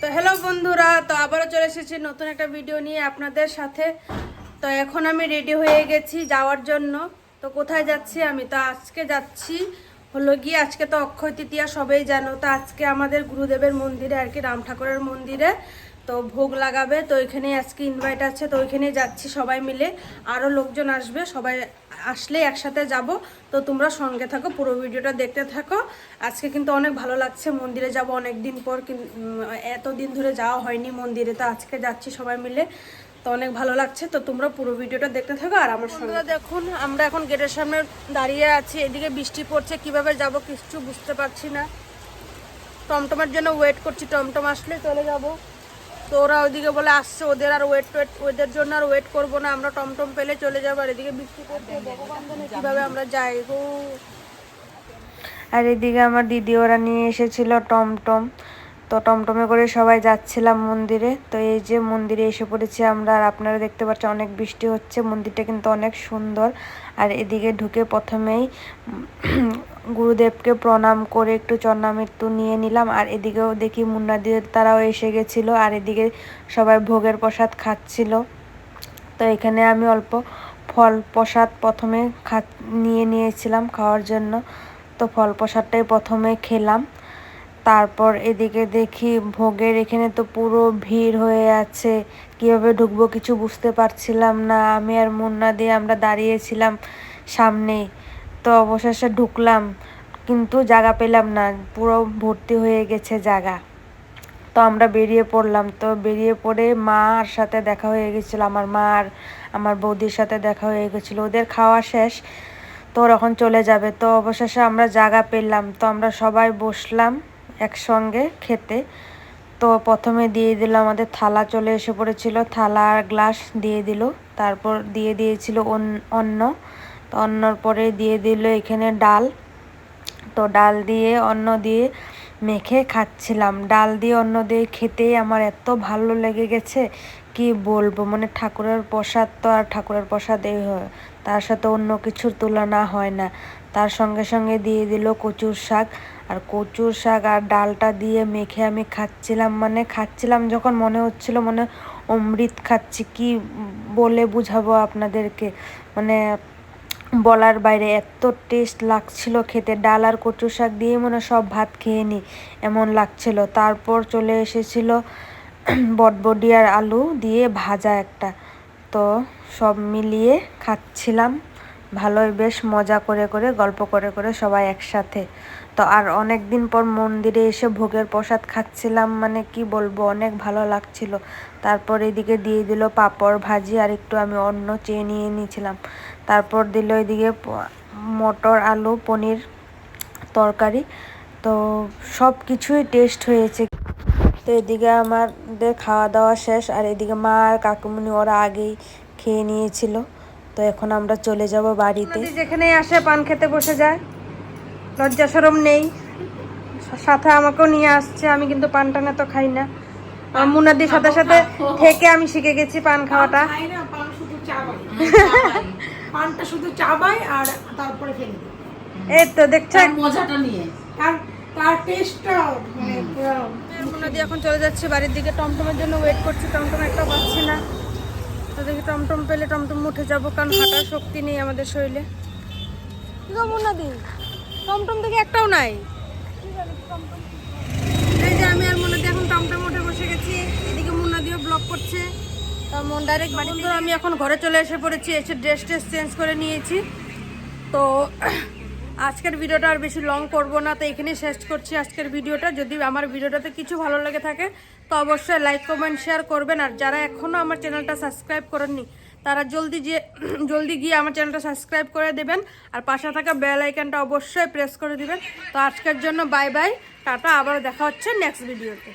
তো হ্যালো বন্ধুরা, তো আবারও চলে এসেছি নতুন একটা ভিডিও নিয়ে আপনাদের সাথে। তো এখন আমি রেডি হয়ে গেছি যাওয়ার জন্য। তো কোথায় যাচ্ছি আমি? তো আজকে যাচ্ছি হলো গিয়ে আজকে তো অক্ষয় তৃতীয়া সবাই জানো, তো আজকে আমাদের গুরুদেবের মন্দিরে আর কি, রাম ঠাকুরের মন্দিরে। তো ভোগ লাগাবে, তো ওইখানেই আজকে ইনভাইট আছে, তো ওইখানেই যাচ্ছি সবাই মিলে। আরও লোকজন আসবে, সবাই আসলে একসাথে যাব। তো তোমরা সঙ্গে থাকো, পুরো ভিডিওটা দেখতে থাকো। আজকে কিন্তু অনেক ভালো লাগছে, মন্দিরে যাব অনেক দিন পর এতদিন ধরে যাওয়া হয়নি মন্দিরে, তো আজকে যাচ্ছি সবাই মিলে। তো অনেক ভালো লাগছে। তো তোমরা পুরো ভিডিওটা দেখতে থাকো আর আমার সঙ্গে দেখুন আমরা এখন গেটের সামনে দাঁড়িয়ে আছি। এদিকে বৃষ্টি পড়ছে কীভাবে যাব কিছু বুঝতে পারছি না। টমটমের জন্য ওয়েট করছি টমটম আসলে চলে যাব। তো ওরা ওইদিকে বলে আসছে ওদের আর ওয়েট ওয়েট ওদের জন্য আর ওয়েট করব না আমরা টমটম পেলে চলে যাব। আর এদিকে বৃষ্টি পড়ছে ভগবান জানে আমরা যাই গো? আর এদিকে আমার দিদি ওরা নিয়ে এসেছিল টমটম। তো টমটমে করে সবাই যাচ্ছিলাম মন্দিরে। তো এই যে মন্দিরে এসে পড়েছি আমরা, আর আপনারা দেখতে পাচ্ছেন অনেক বৃষ্টি হচ্ছে। মন্দিরটা কিন্তু অনেক সুন্দর। আর এদিকে ঢুকে প্রথমেই গুরুদেবকে প্রণাম করে একটু চন্নামৃত্যু নিয়ে নিলাম। আর এদিকেও দেখি মুন্না দিয়ে তারাও এসে গেছিল, আর এদিকে সবাই ভোগের প্রসাদ খাচ্ছিল। তো এখানে আমি অল্প ফল প্রসাদ প্রথমে খা, নিয়ে নিয়েছিলাম খাওয়ার জন্য। তো ফল প্রসাদটাই প্রথমে খেলাম। তারপর এদিকে দেখি ভোগের এখানে তো পুরো ভিড় হয়ে আছে। কীভাবে ঢুকবো কিছু বুঝতে পারছিলাম না। আমি আর মুন্না দিয়ে আমরা দাঁড়িয়েছিলাম সামনেই তো অবশেষে ঢুকলাম, কিন্তু জায়গা পেলাম না। পুরো ভর্তি হয়ে গেছে জায়গা। তো আমরা বেরিয়ে পড়লাম। তো বেরিয়ে পড়ে মার সাথে দেখা হয়ে গেছিল। আমার মা আর আমার বৌদির সাথে দেখা হয়ে গেছিল। ওদের খাওয়া শেষ। তো ওরা এখন চলে যাবে। তো অবশেষে আমরা জায়গা পেলাম। তো আমরা সবাই বসলাম। একসঙ্গে খেতে। তো প্রথমে দিয়ে দিল আমাদের থালা, চলে এসে পড়েছিল। থালা আর গ্লাস দিয়ে দিল, তারপর দিয়ে দিয়েছিল অন- অন্ন। তো অন্নর পরে দিয়ে দিল এখানে ডাল। তো ডাল দিয়ে, অন্ন দিয়ে মেখে খাচ্ছিলাম। ডাল দিয়ে, অন্ন দিয়ে খেতেই আমার এত ভালো লেগে গেছে, কি বলব? মানে ঠাকুরের প্রসাদ তো আর ঠাকুরের প্রসাদই হয়, তার সাথে অন্য কিছুর তুলনা হয় না। তার সঙ্গে সঙ্গে দিয়ে দিল কচুর শাক। আর কচুর শাক আর ডালটা দিয়ে মেখে আমি খাচ্ছিলাম মানে খাচ্ছিলাম যখন মনে হচ্ছিল, মনে অমৃত খাচ্ছি। কি বলে বুঝাবো আপনাদেরকে? মানে বলার বাইরে এত টেস্ট লাগছিল খেতে। ডাল আর কচু শাক দিয়ে মনে সব ভাত খেয়ে নি এমন লাগছিল। তারপর চলে এসেছিল বটবডি আর আলু দিয়ে ভাজা একটা। তো সব মিলিয়ে খাচ্ছিলাম। ভালোই, বেশ মজা করে করে, গল্প করে করে সবাই একসাথে। তো আর অনেক দিন পর মন্দিরে এসে ভোগের প্রসাদ খাচ্ছিলাম মানে কি বলব, অনেক ভালো লাগছিল। তারপর এদিকে দিয়ে দিল পাঁপড় ভাজি আর একটু আমি অন্য চেয়ে নিয়ে নিয়েছিলাম। তারপর দিল এদিকে মটর, আলু, পনির তরকারি। তো সব কিছুই টেস্ট হয়েছে। তো এদিকে আমাদের খাওয়া দাওয়া শেষ আর এদিকে মা আর কাকুমনি ওরা আগেই খেয়ে নিয়েছিল। তো এখন আমরা চলে যাব বাড়িতে। নদী যেখানেই আসে পান খেতে বসে যায়। লজ্জা সরম নেই। সাথে আমাকেও নিয়ে আসছে আমি কিন্তু পান টান তো খাই না। মুনাদির সাথে সাথে থেকে আমি শিখে গেছি পান খাওয়াটা। খাই না শুধু চাবাই পানটা শুধু চাবাই আর তারপরে ফেলে এই তো দেখছ মজাটা নিয়ে। আর তার টেস্টটা মানে মুনাদি এখন চলে যাচ্ছে বাড়ির দিকে। টমটমের জন্য ওয়েট করছি টমটম একটা পাচ্ছি না। তো দেখি টমটম পেলে টমটম উঠে যাব কারণ হাঁটার শক্তি নেই আমাদের শরীরে। কি গো মুনাদি টমটম দেখি একটাও নাই। এই যে আমি আর মুনাদি এখন টমটম উঠে বসে গেছি। এদিকে মুনাদিও ব্লক করছে। তার মন ডাইরেক্ট বাড়ি থেকে আমি এখন ঘরে চলে এসে পড়েছি এসে ড্রেস ট্রেস চেঞ্জ করে নিয়েছি। তো আজকের ভিডিওটা আর বেশি লং করব না তো এখানেই শেষ করছি আজকের ভিডিওটা। যদি আমার ভিডিওটাতে কিছু ভালো লেগে থাকে তো অবশ্যই লাইক কমেন্ট শেয়ার করবেন। আর যারা এখনও আমার চ্যানেলটা সাবস্ক্রাইব করেননি, তারা জলদি যে জলদি গিয়ে আমার চ্যানেলটা সাবস্ক্রাইব করে দেবেন। আর পাশে থাকা বেল আইকনটা অবশ্যই প্রেস করে দিবেন। তো আজকের জন্য বাই বাই টাটা আবার দেখা হচ্ছে নেক্সট ভিডিওতে